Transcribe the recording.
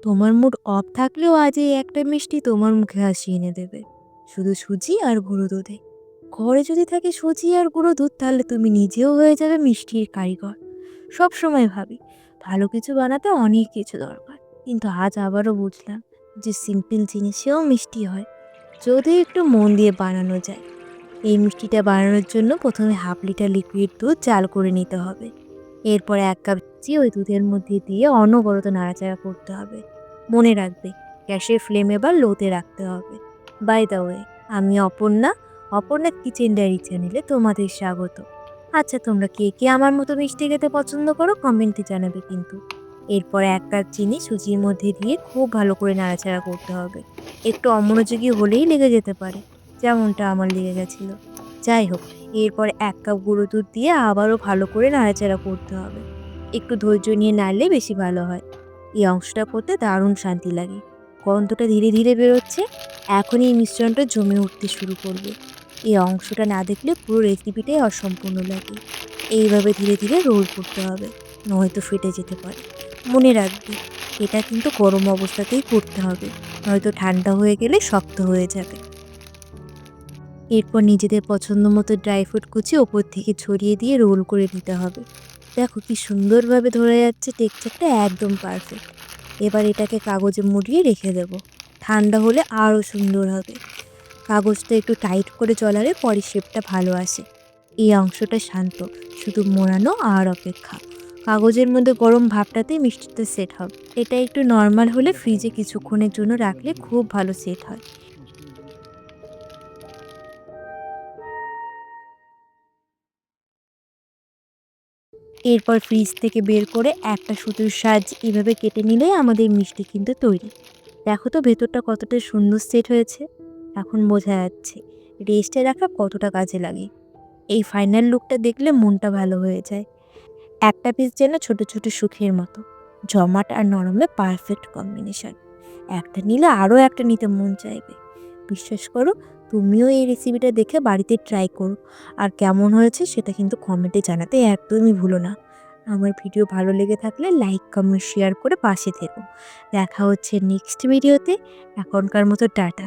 তোমার mood of থাকলেও আজ এই একটা মিষ্টি তোমার মুখে হাসি এনে দেবে। শুধু সুজি আর গুঁড়ো দুধে। ঘরে যদি থাকে সুজি আর গুঁড়ো দুধ, তাহলে তুমি নিজেও হয়ে যাবে মিষ্টির কারিগর। সব সময় ভাবি, ভালো কিছু বানাতে অনেক কিছু দরকার। কিন্তু আজ আবারও বুঝলাম যে সিম্পল জিনিসেও মিষ্টি হয়। যদি একটু মন দিয়ে বানানো যায়। এই মিষ্টিটা বানানোর জন্য প্রথমে হাফ লিটার লিকুইড দুধ জাল করে নিতে হবে। এরপরে এক কাপ চিনি ওই দুধের মধ্যে দিয়ে অনবরত নাড়াচাড়া করতে হবে। মনে রাখবে, গ্যাসের ফ্লেম এবার লোতে রাখতে হবে। বাই দ্য ওয়ে আমি অপর্ণা অপর্ণা কিচেন ডায়েরি চ্যানেলে তোমাদের স্বাগত। আচ্ছা তোমরা কে কে আমার মতো মিষ্টি খেতে পছন্দ করো কমেন্টে জানাবে কিন্তু। এরপরে এক কাপ চিনি সুজির মধ্যে দিয়ে খুব ভালো করে নাড়াচাড়া করতে হবে। একটু অমনোযোগী হলেই লেগে যেতে পারে। যেমনটা আমার লেগে গেছিল। যাই হোক, এরপর এক কাপ গুঁড়ো দুধ দিয়ে আবারও ভালো করে নাড়াচাড়া করতে হবে। একটু ধৈর্য নিয়ে নাড়লে বেশি ভালো হয়। এই অংশটা করতে দারুণ শান্তি লাগে। গন্ধটা ধীরে ধীরে বেরোচ্ছে। এখনই এই মিশ্রণটা জমে উঠতে শুরু করবে। এই অংশটা না দেখলে পুরো রেসিপিটাই অসম্পূর্ণ লাগে। এইভাবে ধীরে ধীরে রোল করতে হবে, নয়তো ফেটে যেতে পারে। মনে রাখবে, এটা কিন্তু গরম অবস্থাতেই করতে হবে, নয়তো ঠান্ডা হয়ে গেলে শক্ত হয়ে যাবে। এরপর নিজেদের পছন্দ মতো ড্রাই ফ্রুট কুচি ওপর থেকে ছড়িয়ে দিয়ে রোল করে নিতে হবে। দেখো কি সুন্দরভাবে ধরে যাচ্ছে টেক্সচারটা একদম পারফেক্ট এবার এটাকে কাগজে মুড়িয়ে রেখে দেব। ঠান্ডা হলে আরও সুন্দর হবে। কাগজটা একটু টাইট করে চলালে পরে শেপটা ভালো আসে। এই অংশটা শান্ত, শুধু মোড়ানো আর অপেক্ষা। কাগজের মধ্যে গরম ভাবটাতেই মিষ্টিটা সেট হবে। এটা একটু নর্মাল হলে ফ্রিজে কিছুক্ষণের জন্য রাখলে খুব ভালো সেট হয়। এরপর ফ্রিজ থেকে বের করে একটা সুতোর সাহায্যে এভাবে কেটে নিলেই আমাদের মিষ্টি কিন্তু তৈরি। দেখো তো ভেতরটা কতটা সুন্দর সেট হয়েছে। এখন বোঝা যাচ্ছে রেস্টে রাখা কতটা কাজে লাগে। এই ফাইনাল লুকটা দেখলে মনটা ভালো হয়ে যায়। একটা পিস যেন ছোট ছোট সুখের মতো, জমাট আর নরমে পারফেক্ট কম্বিনেশন একটা নিলে আরও একটা নিতে মন চাইবে। বিশ্বাস করো তুমিও এই রেসিপিটা দেখে বাড়িতে ট্রাই করো। আর কেমন হয়েছে সেটা কিন্তু কমেন্টে জানাতে একদমই ভুলো না। আমার ভিডিও ভালো লেগে থাকলে লাইক কমেন্ট শেয়ার করে পাশে থেকো। দেখা হচ্ছে নেক্সট ভিডিওতে এখনকার মতো টাটা।